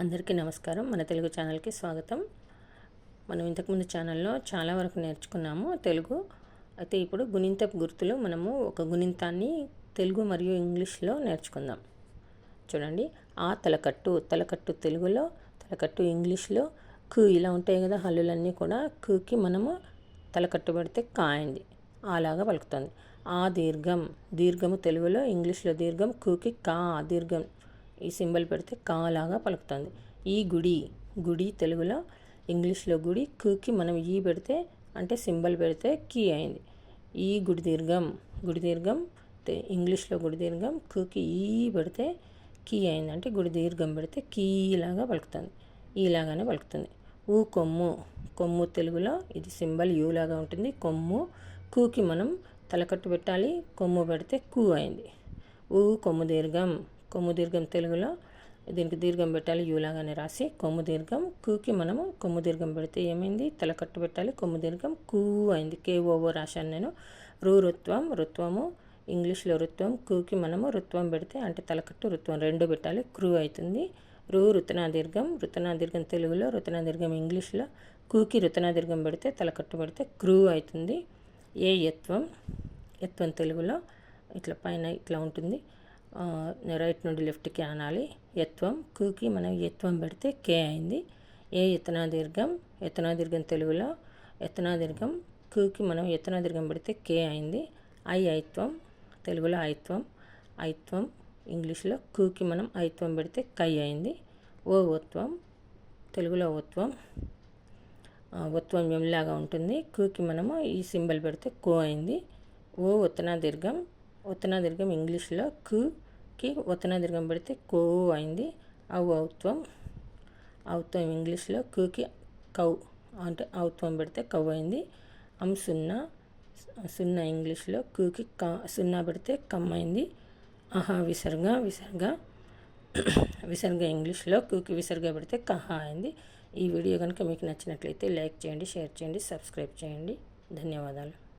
అందరికీ నమస్కారం. మన తెలుగు ఛానల్కి స్వాగతం. మనం ఇంతకుముందు ఛానల్లో చాలా వరకు నేర్చుకున్నాము తెలుగు. అయితే ఇప్పుడు గుణింతపు గుర్తులు మనము ఒక గుణింతాన్ని తెలుగు మరియు ఇంగ్లీష్లో నేర్చుకుందాం. చూడండి. ఆ తలకట్టు తలకట్టు తెలుగులో తలకట్టు ఇంగ్లీష్లో కు ఇలా ఉంటాయి కదా హల్లులన్నీ కూడా. కుకి మనము తలకట్టు పెడితే కాయింది. అలాగా పలుకుతుంది. ఆ దీర్ఘం దీర్ఘము తెలుగులో ఇంగ్లీష్లో దీర్ఘం కుకి కా దీర్ఘం. ఈ సింబల్ పెడితే కాలాగా పలుకుతుంది. ఈ గుడి గుడి తెలుగులో ఇంగ్లీష్లో గుడి కుకి మనం ఈ పెడితే అంటే సింబల్ పెడితే కీ అయింది. ఈ గుడి దీర్ఘం గుడి దీర్ఘం ఇంగ్లీష్లో గుడి దీర్ఘం కుకి ఈ పెడితే కీ అయింది. అంటే గుడి దీర్ఘం పెడితే కీలాగా పలుకుతుంది. ఈలాగానే పలుకుతుంది. ఊ కొమ్ము కొమ్ము తెలుగులో ఇది సింబల్ యూ లాగా ఉంటుంది. కొమ్ము కూకి మనం తలకట్టు పెట్టాలి. కొమ్ము పెడితే కూ అయింది. ఊ కొమ్ము దీర్ఘం కొమ్ము దీర్ఘం తెలుగులో. దీనికి దీర్ఘం పెట్టాలి. యూలాగానే రాసి కొమ్ము దీర్ఘం. కూకి మనము కొమ్ము దీర్ఘం పెడితే ఏమైంది? తలకట్టు పెట్టాలి. కొమ్ము దీర్ఘం కూ అయింది. కే రాశాను నేను. రూ రుత్వం రుత్వము ఇంగ్లీష్లో రుత్వం కూకి మనము రుత్వం పెడితే అంటే తలకట్టు రుత్వం రెండు పెట్టాలి. క్రూ అవుతుంది. రు రుతనా దీర్ఘం. రుతనా దీర్ఘం తెలుగులో. రుతనా దీర్ఘం ఇంగ్లీష్లో. కూకి రుతనా దీర్ఘం పెడితే తలకట్టు పెడితే క్రూ అవుతుంది. ఏ యత్వం? యత్వం తెలుగులో. ఇట్లా పైన ఇట్లా ఉంటుంది. రైట్ నుండి లెఫ్ట్కి అనాలి. యత్వం కూకి మనం యత్వం పెడితే కే అయింది. ఏ ఎత్తనాదీర్ఘం దీర్ఘం తెలుగులో ఎత్తనా దీర్ఘం కూకి మనం ఎత్తనా దీర్ఘం పెడితే కే అయింది. ఐ ఐత్వం తెలుగులో ఐత్వం ఐత్వం ఇంగ్లీష్లో కూకి మనం ఐత్వం పెడితే కై అయింది. ఓ ఓత్వం తెలుగులో ఓత్వం ఒత్వం ఎంలాగా ఉంటుంది? కూకి మనము ఈ సింబల్ పెడితే కో అయింది. ఓ ఒత్తనా దీర్ఘం ఒత్తనా దీర్ఘం ఇంగ్లీష్లో కుకి ఒత్తనా దీర్ఘం పెడితే కో అయింది. అవు ఔత్వం. ఔత్వం ఇంగ్లీష్లో కుకి కౌ అంటే ఔత్వం పెడితే కౌ అయింది. అమ్ సున్నా. సున్నా ఇంగ్లీష్లో కుకి కా సున్నా పెడితే కమ్ అయింది. అహా విసర్గ విసర్గ. విసర్గ ఇంగ్లీష్లో కుకి విసర్గ పెడితే కహా అయింది. ఈ వీడియో కనుక మీకు నచ్చినట్లయితే లైక్ చేయండి షేర్ చేయండి సబ్స్క్రైబ్ చేయండి. ధన్యవాదాలు.